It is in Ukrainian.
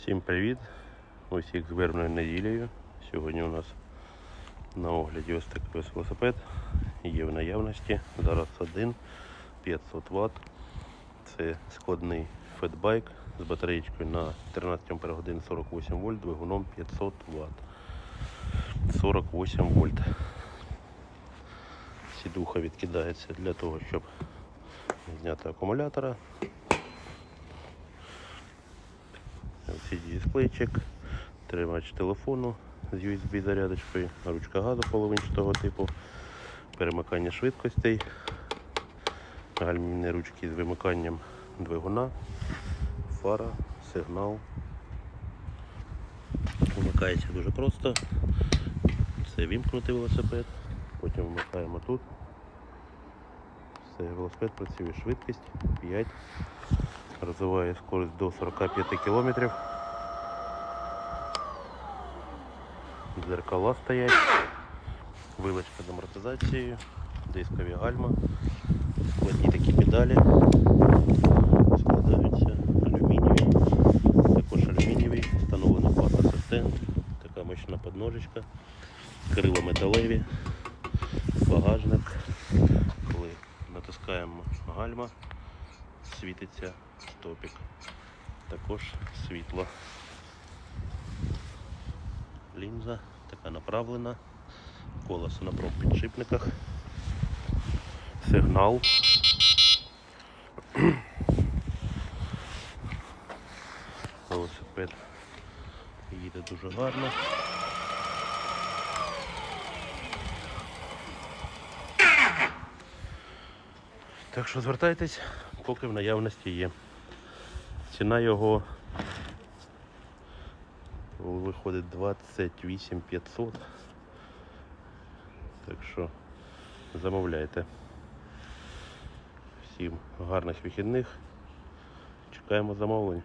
Всім привіт! Усіх з вербною неділею. Сьогодні у нас на огляді ось такий ось велосипед. Є в наявності. Зараз один 500 Вт. Це складний фетбайк з батареєчкою на 13 ампер 48 вольт, двигуном 500 Вт. 48 вольт. Сідуха відкидається для того, щоб зняти акумулятора. LCD дисплейчик, тримач телефону з USB зарядочкою, ручка газу половинчатого типу, перемикання швидкостей, гальмівні ручки з вимиканням двигуна, фара, сигнал. Вмикається дуже просто. Це вімкнути велосипед, потім вмикаємо тут. Все, велосипед працює швидкість 5 розвиває скорость до 45 км. Дзеркала стоять, вилочка з амортизацією, дискові гальма, складні такі педалі, складаються алюмінієві, також алюмінієвий, встановлений клас асистент, така мощна подножечка, крила металеві, багажник, коли натискаємо гальма, світиться стопік. Також світло. Лінза така направлена. Колесо на промпідшипниках. Сигнал. Велосипед їде дуже гарно. Так що звертайтесь, поки в наявності є. Ціна його виходить 28 500. Так що замовляйте. Всім гарних вихідних. Чекаємо замовлень.